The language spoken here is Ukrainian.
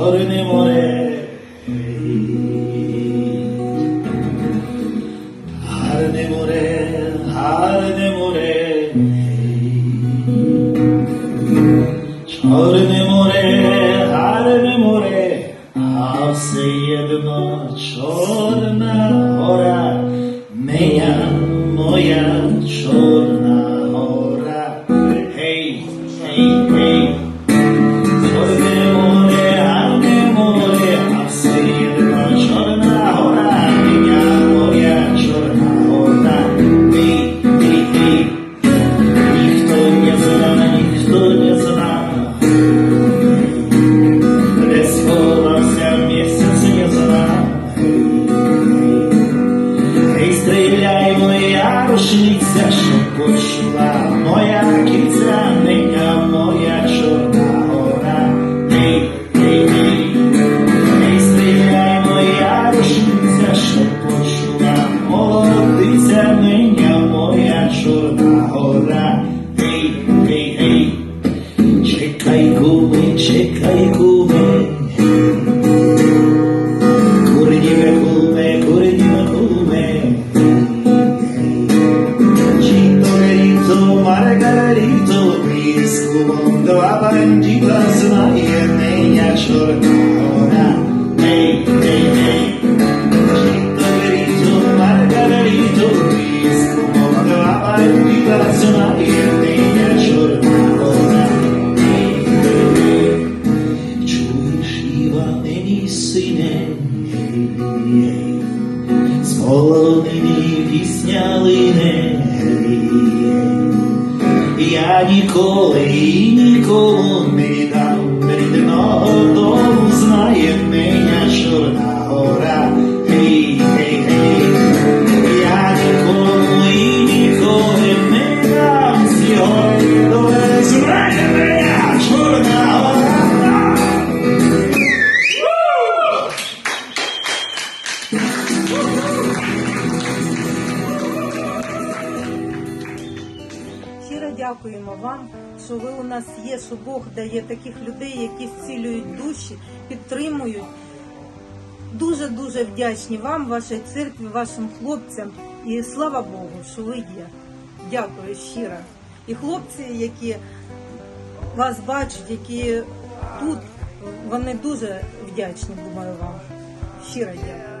স্মরণে মরে। হার নে মরে। হার নে মরে। স্মরণে মরে হার নে рушниця, що почула моя киця, мене гей, з полонини пісня лине, я ніколи і нікому не дам. Рідного дому, знає мене чорна гора, я нікому ніколи не дам. Сьогодні доле, знає Щиро дякуємо вам, що ви у нас є, що Бог дає таких людей, які зцілюють душі, підтримують. Дуже дуже вдячні вам, вашій церкві, вашим хлопцям. І слава Богу, що ви є. Дякую щиро. І хлопці, які вас бачать, які тут, вони дуже вдячні, думаю, вам. Щиро дякую.